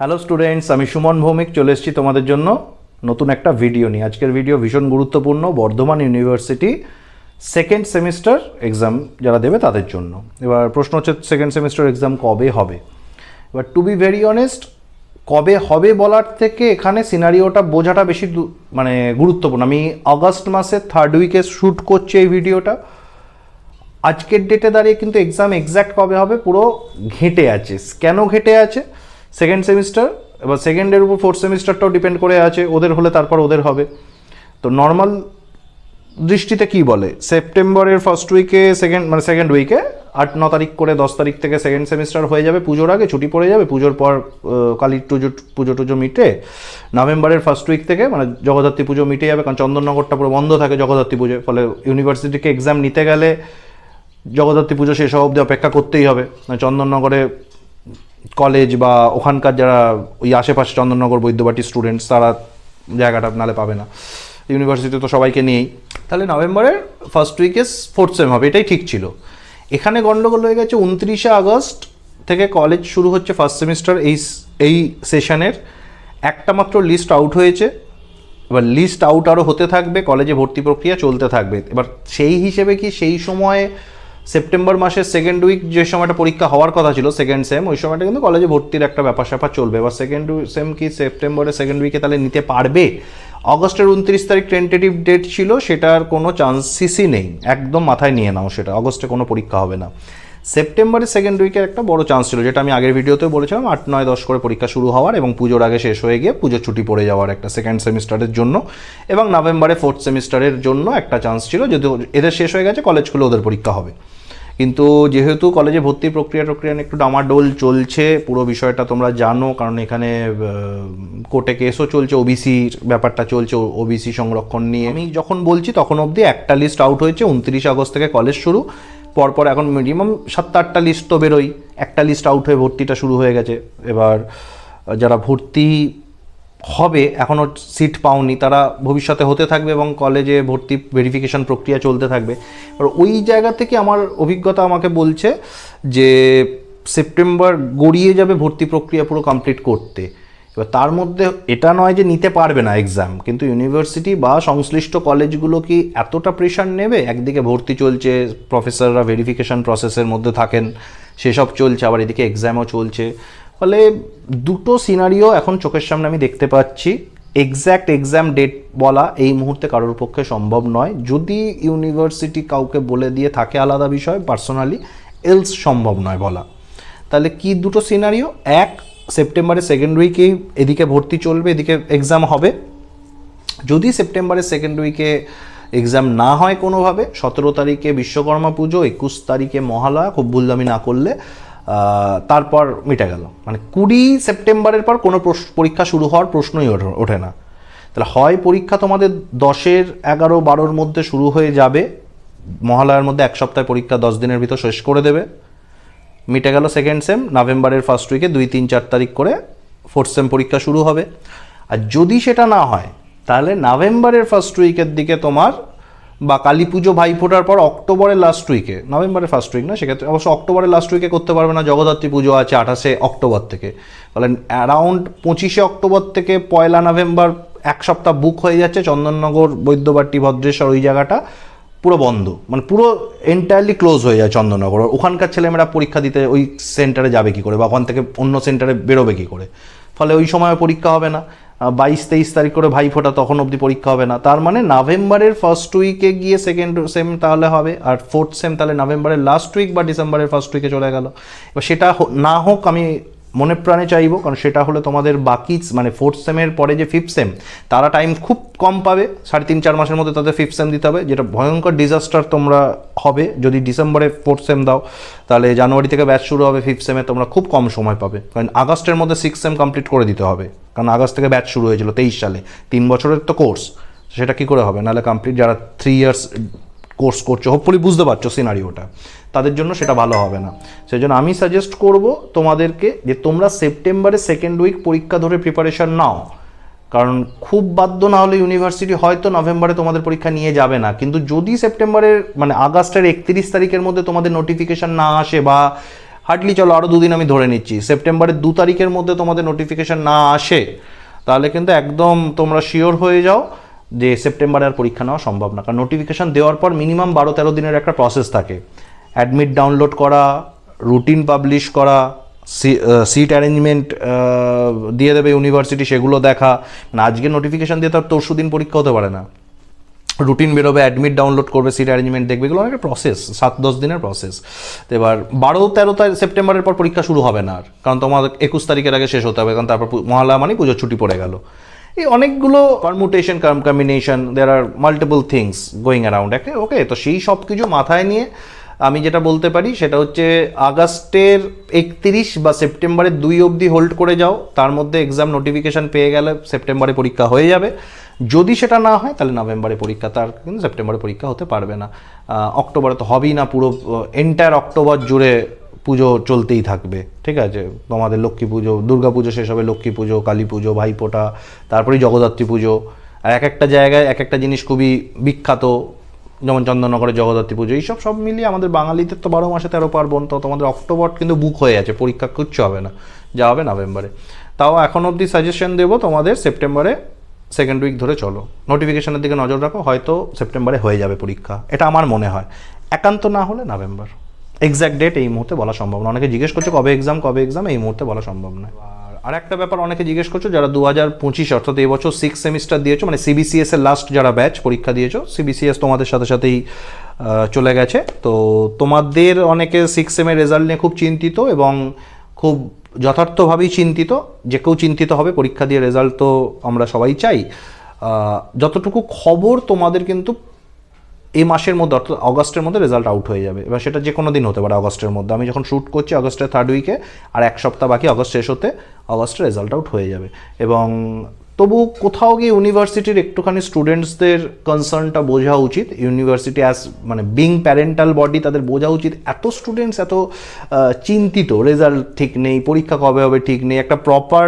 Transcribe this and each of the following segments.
Hello students আমি সুমন ভৌমিক, চলে এসেছি তোমাদের জন্য নতুন একটা ভিডিও নিয়ে। আজকের ভিডিও ভীষণ গুরুত্বপূর্ণ, Bardhaman university second semester exam যারা দেবে তাদের জন্য। এবার প্রশ্ন হচ্ছে সেকেন্ড সেমিস্টার এক্সাম কবে হবে? এবার টু বি ভেরি অনেস্ট কবে হবে বলার থেকে এখানে সিনারিওটা বোঝাটা বেশি মানে গুরুত্বপূর্ণ। আমি আগস্ট মাসের থার্ড উইকে শ্যুট করছি এই ভিডিওটা আজকের ডেটে দাঁড়িয়ে কিন্তু এক্সাম এক্স্যাক্ট কবে হবে পুরো ঘেঁটে আছে। কেন ঘেঁটে আছে? সেকেন্ড সেমিস্টার এবার সেকেন্ডের উপর ফোর্থ সেমিস্টারটাও ডিপেন্ড করে আছে, ওদের হলে তারপর ওদের হবে। তো নর্মাল দৃষ্টিতে কি বলে? সেপ্টেম্বরের ফার্স্ট উইকে সেকেন্ড মানে সেকেন্ড উইকে আট, ন তারিখ করে দশ তারিখ থেকে সেকেন্ড সেমিস্টার হয়ে যাবে পুজোর আগে, ছুটি পড়ে যাবে, পুজোর পর কালী পুজো পুজো টুজো মিটে নভেম্বরের ফার্স্ট উইক থেকে মানে জগদ্ধাত্রী পুজো মিটে যাবে, কারণ চন্দননগরটা পুরো বন্ধ থাকে জগদ্ধাত্রী পুজো ফলে ইউনিভার্সিটিকে এক্সাম নিতে গেলে জগদ্ধাত্রী পুজো শেষ অবধি অপেক্ষা করতেই হবে। মানে চন্দননগরে কলেজ বা ওখানকার যারা ওই আশেপাশে চন্দননগর, বৈদ্যবাটি স্টুডেন্টস তারা জায়গাটা নালে পাবে না। ইউনিভার্সিটি তো সবাইকে নিয়েই। তাহলে নভেম্বরের ফার্স্ট উইকে ফোর্থ সেম হবে, এটাই ঠিক ছিল। এখানে গন্ডগোল হয়ে গেছে, উনত্রিশে আগস্ট থেকে কলেজ শুরু হচ্ছে ফার্স্ট সেমিস্টার এই এই সেশনের একটা মাত্র লিস্ট আউট হয়েছে। এবার লিস্ট আউট আরও হতে থাকবে কলেজে ভর্তি প্রক্রিয়া চলতে থাকবে। এবার সেই হিসেবে কি সেই সময় সেপ্টেম্বর মাসের সেকেন্ড উইক যে সময়টা পরীক্ষা হওয়ার কথা ছিল সেকেন্ড সেম ওই সময়টা কিন্তু কলেজে ভর্তির একটা ব্যাপার স্যাপার চলবে। এবার সেকেন্ড সেম কি সেপ্টেম্বরের সেকেন্ড উইকে তাহলে নিতে পারবে? অগস্টের উনত্রিশ তারিখ টেন্টেটিভ ডেট ছিল, সেটার কোনো চান্সেসই নেই। একদম মাথায় নিয়ে নাও সেটা। অগস্টে কোনো পরীক্ষা হবে না। সেপ্টেম্বরের সেকেন্ড উইকের একটা বড় চান্স ছিল, যেটা আমি আগের ভিডিওতেও বলেছিলাম, আট, নয়, দশ করে পরীক্ষা শুরু হওয়ার এবং পুজোর আগে শেষ হয়ে গিয়ে পুজোর ছুটি পড়ে যাওয়ার একটা সেকেন্ড সেমিস্টারের জন্য। এবং নভেম্বরে ফোর্থ সেমিস্টারের জন্য একটা চান্স ছিল যদি এদের শেষ হয়ে গেছে কলেজ খুলে ওদের পরীক্ষা হবে। কিন্তু যেহেতু কলেজে ভর্তি প্রক্রিয়া নিয়ে একটু ডামাডোল চলছে, পুরো বিষয়টা তোমরা জানো, কারণ এখানে কোর্টে কেসও চলছে ওবিসির ব্যাপারটা চলছে ওবিসি সংরক্ষণ নিয়ে। আমি যখন বলছি, তখন অবধি একটা লিস্ট আউট হয়েছে, উনত্রিশ আগস্ট থেকে কলেজ শুরু। পরপর এখন মিনিমাম সাতটা আটটা লিস্ট তো বেরোই। একটা লিস্ট আউট হয়ে ভর্তিটা শুরু হয়ে গেছে। এবার যারা ভর্তি হবে এখনও সিট পাওনি, তারা ভবিষ্যতে হতে থাকবে এবং কলেজে ভর্তি ভেরিফিকেশন প্রক্রিয়া চলতে থাকবে। এবার ওই জায়গা থেকে আমার অভিজ্ঞতা আমাকে বলছে যে সেপ্টেম্বর গড়িয়ে যাবে ভর্তি প্রক্রিয়া পুরো কমপ্লিট করতে। এবার তার মধ্যে এটা নয় যে নিতে পারবে না এক্সাম কিন্তু ইউনিভার্সিটি বা সংশ্লিষ্ট কলেজগুলো কি এতটা প্রেশার নেবে? একদিকে ভর্তি চলছে প্রফেসররা ভেরিফিকেশন প্রসেসের মধ্যে থাকেন, সেসব চলছে, আবার এদিকে এক্সামও চলছে। ফলে দুটো সিনারিও এখন চোখের সামনে আমি দেখতে পাচ্ছি। এক্স্যাক্ট এক্সাম ডেট বলা এই মুহূর্তে কারোর পক্ষে সম্ভব নয়। যদি ইউনিভার্সিটি কাউকে বলে দিয়ে থাকে আলাদা বিষয় পার্সোনালি এলস সম্ভব নয় বলা। তাহলে কি দুটো সিনারিও এক সেপ্টেম্বরের সেকেন্ড উইকেই এদিকে ভর্তি চলবে, এদিকে এক্সাম হবে। যদি সেপ্টেম্বরের সেকেন্ড উইকে এক্সাম না হয় কোনোভাবে, সতেরো তারিখে বিশ্বকর্মা পুজো, একুশ তারিখে মহালয়া, খুব ভুলদামি না করলে তারপর মিটে গেল। মানে কুড়ি সেপ্টেম্বরের পর কোনো পরীক্ষা শুরু হওয়ার প্রশ্নই ওঠে না। তাহলে হয় পরীক্ষা তোমাদের দশের এগারো বারোর মধ্যে শুরু হয়ে যাবে, মহালয়ার মধ্যে এক সপ্তাহ পরীক্ষা দশ দিনের ভিতর শেষ করে দেবে। মিটে গেল সেকেন্ড সেম নভেম্বরের ফার্স্ট উইকে দুই, তিন, চার তারিখ করে ফোর্থ সেম পরীক্ষা শুরু হবে। আর যদি সেটা না হয়, তাহলে নভেম্বরের ফার্স্ট উইকের দিকে তোমার বা কালী পুজো ভাইফোঁটার পর অক্টোবরের লাস্ট উইকে নভেম্বরের ফার্স্ট উইক না, সেক্ষেত্রে অবশ্য অক্টোবরের লাস্ট উইকে করতে পারবে না, জগদ্ধাত্রী পুজো আছে আঠাশে অক্টোবর থেকে। তাহলে অ্যারাউন্ড পঁচিশে অক্টোবর থেকে পয়লা নভেম্বর এক সপ্তাহ বুক হয়ে যাচ্ছে, চন্দননগর, বৈদ্যবাটি, ভদ্রেশ্বর, ওই জায়গাটা। পুরো বন্ধ মানে পুরো এন্টায়ারলি ক্লোজ হয়ে যায় চন্দননগর। ওখানকার ছেলেমেয়েরা পরীক্ষা দিতে ওই সেন্টারে যাবে কি করে, বা ওখান থেকে অন্য সেন্টারে বেরোবে কি করে। ফলে ওই সময় পরীক্ষা হবে না। বাইশ তেইশ তারিখ করে ভাই ফোটা তখন অবধি পরীক্ষা হবে না। তার মানে নভেম্বরের ফার্স্ট উইকে গিয়ে সেকেন্ড সেম তাহলে হবে, আর ফোর্থ সেম তাহলে নভেম্বরের লাস্ট উইক বা ডিসেম্বরের ফার্স্ট উইকে চলে গেল। এবার সেটা না হোক আমি মনে প্রাণে চাইব, কারণ সেটা হলো তোমাদের বাকি মানে ফোর্থ সেমের পরে যে ফিফথ সেম তারা টাইম খুব কম পাবে, সাড়ে তিন, চার মাসের মধ্যে তাদের ফিফথ সেম দিতে হবে, যেটা ভয়ঙ্কর ডিজাস্টার তোমরা হবে, যদি ডিসেম্বরে ফোর্থ সেম দাও, তাহলে জানুয়ারি থেকে ব্যাচ শুরু হবে ফিফথ সেমে তোমরা খুব কম সময় পাবে। কারণ আগস্টের মধ্যে সিক্স সেম কমপ্লিট করে দিতে হবে, কারণ আগস্ট থেকে ব্যাচ শুরু হয়েছিল তেইশ সালে, তিন বছরের তো কোর্স সেটা কি করে হবে? নাহলে কমপ্লিট যারা থ্রি ইয়ার্স কোর্স করছ হোপফুলি বুঝতে পারছ সিনারিওটা তাদের জন্য সেটা ভালো হবে না। সেই জন্য আমি সাজেস্ট করব তোমাদেরকে যে তোমরা সেপ্টেম্বরে সেকেন্ড উইক পরীক্ষা ধরে প্রিপারেশান নাও। কারণ খুব বাধ্য না হলে ইউনিভার্সিটি হয়তো নভেম্বরে তোমাদের পরীক্ষা নিয়ে যাবে না। কিন্তু যদি সেপ্টেম্বরের মানে আগস্টের একত্রিশ তারিখের মধ্যে তোমাদের নোটিফিকেশান না আসে বা হার্ডলি চলো আরও দুদিন আমি ধরে নিচ্ছি সেপ্টেম্বরের দু তারিখের মধ্যে তোমাদের নোটিফিকেশান না আসে, তাহলে কিন্তু একদম তোমরা শিওর হয়ে যাও। যে সেপ্টেম্বরে আর পরীক্ষা নেওয়া সম্ভব না। কারণ নোটিফিকেশান দেওয়ার পর মিনিমাম বারো তেরো দিনের একটা প্রসেস থাকে। অ্যাডমিট ডাউনলোড করা রুটিন পাবলিশ করা সিট অ্যারেঞ্জমেন্ট দিয়ে দেবে ইউনিভার্সিটি সেগুলো দেখা। না আজকে নোটিফিকেশান দিয়ে তো আর তরশু দিন পরীক্ষা হতে পারে না। রুটিন বেরোবে অ্যাডমিট ডাউনলোড করবে সিট অ্যারেঞ্জমেন্ট দেখবে, এগুলো অনেক প্রসেস সাত দশ দিনের প্রসেস তো এবার বারো তেরো তারিখ সেপ্টেম্বরের পর পরীক্ষা শুরু হবে না আর। কারণ তোমার একুশ তারিখের আগে শেষ হতে হবে, কারণ তারপর মহালয়া মানে পুজোর ছুটি পড়ে গেল। এই অনেকগুলো permutation combination there are multiple things going around okay okay তো সেই সব কিছু মাথায় নিয়ে আমি যেটা বলতে পারি, সেটা হচ্ছে আগস্টের একত্রিশ বা সেপ্টেম্বরের দুই অবধি হোল্ড করে যাও, তার মধ্যে এক্সাম নোটিফিকেশান পেয়ে গেলে সেপ্টেম্বরে পরীক্ষা হয়ে যাবে। যদি সেটা না হয়, তাহলে নভেম্বরে পরীক্ষা, তার কিন্তু সেপ্টেম্বরে পরীক্ষা হতে পারবে না। অক্টোবরে তো হবেই না, পুরো এন্টায়ার অক্টোবর জুড়ে পুজো চলতেই থাকবে, ঠিক আছে? তোমাদের লক্ষ্মী পুজো, দুর্গা পুজো শেষ হবে, লক্ষ্মী পুজো, কালী পুজো, ভাইফোঁটা, তারপরেই জগদ্ধাত্রী পুজো। আর এক একটা জায়গায় এক একটা জিনিস খুবই বিখ্যাত, যেমন চন্দননগরে জগদ্ধাত্রী পুজো, এইসব সব মিলিয়ে আমাদের বাঙালিদের তো বারো মাসে তেরো পার্বণ, তো তোমাদের অক্টোবর কিন্তু বুক হয়ে আছে পরীক্ষা কিচ্ছু হবে না যা হবে নভেম্বরে। তাও এখন অবধি সাজেশন দেবো তোমাদের সেপ্টেম্বরে সেকেন্ড উইক ধরে চলো। নোটিফিকেশনের দিকে নজর রাখো, হয়তো সেপ্টেম্বরে হয়ে যাবে পরীক্ষা, এটা আমার মনে হয়। একান্ত না হলে নভেম্বর। এক্স্যাক্ট ডেট এই মুহূর্তে বলা সম্ভব না। অনেকে জিজ্ঞেস করছে, কবে এক্সাম কবে এক্সাম এই মুহূর্তে বলা সম্ভব নয় আর একটা ব্যাপার অনেকে জিজ্ঞেস করছ, যারা দু হাজার পঁচিশ, অর্থাৎ এই বছর সিক্স সেমিস্টার দিয়েছ মানে সিবিসিএস এর লাস্ট যারা ব্যাচ পরীক্ষা দিয়েছ সিবিসিএস তোমাদের সাথে সাথেই চলে গেছে। তো তোমাদের অনেকে সিক্স সেমের রেজাল্ট নিয়ে খুব চিন্তিত এবং খুব যথার্থভাবেই চিন্তিত, যে কেউ চিন্তিত হবে, পরীক্ষা দিয়ে রেজাল্ট তো আমরা সবাই চাই। যতটুকু খবর তোমাদের কিন্তু এই মাসের মধ্যে অর্থাৎ অগস্টের মধ্যে রেজাল্ট আউট হয়ে যাবে। এবার সেটা যে কোনো দিন হতে পারে অগস্টের মধ্যে। আমি যখন শ্যুট করছি অগস্টের থার্ড উইকে আর এক সপ্তাহ বাকি অগস্ট শেষ হতে অগস্টে রেজাল্ট আউট হয়ে যাবে। এবং তবু কোথাও গিয়ে ইউনিভার্সিটির একটুখানি স্টুডেন্টসদের কনসার্নটা বোঝা উচিত। ইউনিভার্সিটি অ্যাজ মানে বিং প্যারেন্টাল বডি তাদের বোঝা উচিত। এত স্টুডেন্টস এত চিন্তিত রেজাল্ট ঠিক নেই, পরীক্ষা কবে হবে ঠিক নেই, একটা প্রপার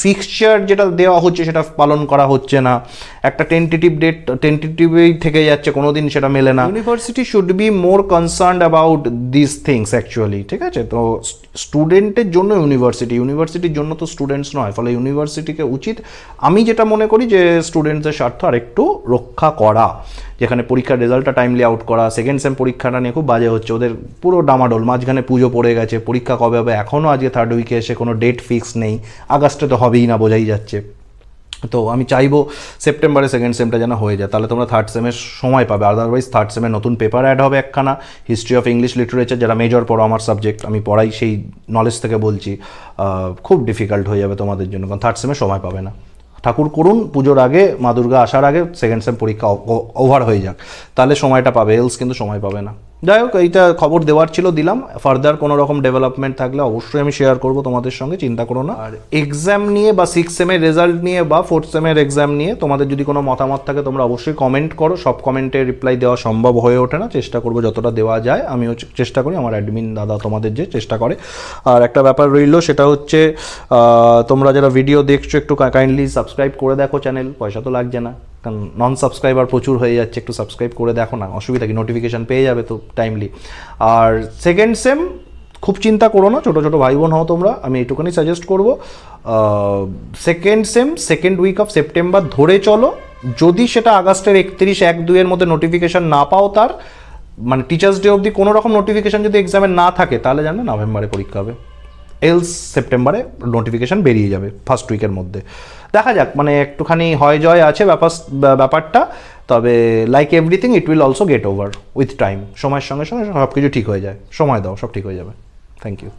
ফিক্সচার যেটা দেওয়া হচ্ছে সেটা পালন করা হচ্ছে না। একটা টেন্টেটিভ ডেট টেন্টেটিভই থেকে যাচ্ছে কোনো দিন সেটা মেলে না। University should be more concerned about this things actually ঠিক আছে? তো স্টুডেন্টের জন্য ইউনিভার্সিটি ইউনিভার্সিটির জন্য তো স্টুডেন্টস নয়, ফলে ইউনিভার্সিটিকে উচিত, আমি যেটা মনে করি যে স্টুডেন্টসদের স্বার্থ আরেকটু রক্ষা করা। যেখানে পরীক্ষার রেজাল্টটা টাইমলি আউট করা সেকেন্ড সেম পরীক্ষাটা নিয়ে খুব বাজে হচ্ছে, ওদের পুরো ডামাডোল, মাঝখানে পুজো পড়ে গেছে, পরীক্ষা কবে হবে এখনও আজকে থার্ড উইকে এসে কোনো ডেট ফিক্স নেই, আগস্টে তো হবেই না, বোঝাই যাচ্ছে। তো আমি চাইব সেপ্টেম্বরে সেকেন্ড সেমটা যেন হয়ে যায়। তাহলে তোমরা থার্ড সেমের সময় পাবে। আদারওয়াইজ থার্ড সেমের নতুন পেপার অ্যাড হবে একখানা। হিস্ট্রি অফ ইংলিশ লিটারেচার যারা মেজর পড়ো আমার সাবজেক্ট আমি পড়াই সেই নলেজ থেকে বলছি খুব ডিফিকাল্ট হয়ে যাবে তোমাদের জন্য, কারণ থার্ড সেমে সময় পাবে না। ঠাকুর করুন, পুজোর আগে মা দুর্গা আসার আগে সেকেন্ড সেম পরীক্ষা ওভার হয়ে যাক। তাহলে সময়টা পাবে এলস কিন্তু সময় পাবে না। যাই হোক এইটা খবর দেওয়ার ছিল দিলাম। ফার্দার কোনো রকম ডেভেলপমেন্ট থাকলে অবশ্যই আমি শেয়ার করব তোমাদের সঙ্গে চিন্তা করো না। আর এক্সাম নিয়ে বা সিক্স সেমের রেজাল্ট নিয়ে বা ফোর্থ সেমের এক্সাম নিয়ে তোমাদের যদি কোনো মতামত থাকে তোমরা অবশ্যই কমেন্ট করো। সব কমেন্টে রিপ্লাই দেওয়া সম্ভব হয়ে ওঠে না। চেষ্টা করব যতটা দেওয়া যায়। আমিও চেষ্টা করি আমার অ্যাডমিন দাদা তোমাদের যে চেষ্টা করে। আর একটা ব্যাপার রইল সেটা হচ্ছে তোমরা যারা ভিডিও দেখছ একটু কাইন্ডলি সাবস্ক্রাইব করে দেখো চ্যানেল পয়সা তো লাগছে না। কারণ নন সাবস্ক্রাইবার প্রচুর হয়ে যাচ্ছে, একটু সাবস্ক্রাইব করে দেখো না, অসুবিধা কি? নোটিফিকেশান পেয়ে যাবে তো টাইমলি আর সেকেন্ড সেম খুব চিন্তা করো না, ছোটো ছোটো ভাই বোন হও তোমরা, আমি এইটুকুনি সাজেস্ট করব। Second sem second week of September ধরে চলো, যদি সেটা আগস্টের একত্রিশ, এক দুইয়ের মধ্যে নোটিফিকেশান না পাও তার মানে টিচার্স ডে অবধি কোনো রকম নোটিফিকেশান যদি এক্সামে না থাকে, তাহলে জানো নভেম্বরে পরীক্ষা হবে। এলস সেপ্টেম্বরে নোটিফিকেশান বেরিয়ে যাবে ফার্স্ট উইকের মধ্যে। দেখা যাক মানে একটুখানি হয় জয় আছে ব্যাপার, ব্যাপারটা, তবে like everything it will also get over with time সময়ের সঙ্গে সঙ্গে সব কিছু ঠিক হয়ে যায়। সময় দাও, সব ঠিক হয়ে যাবে। Thank you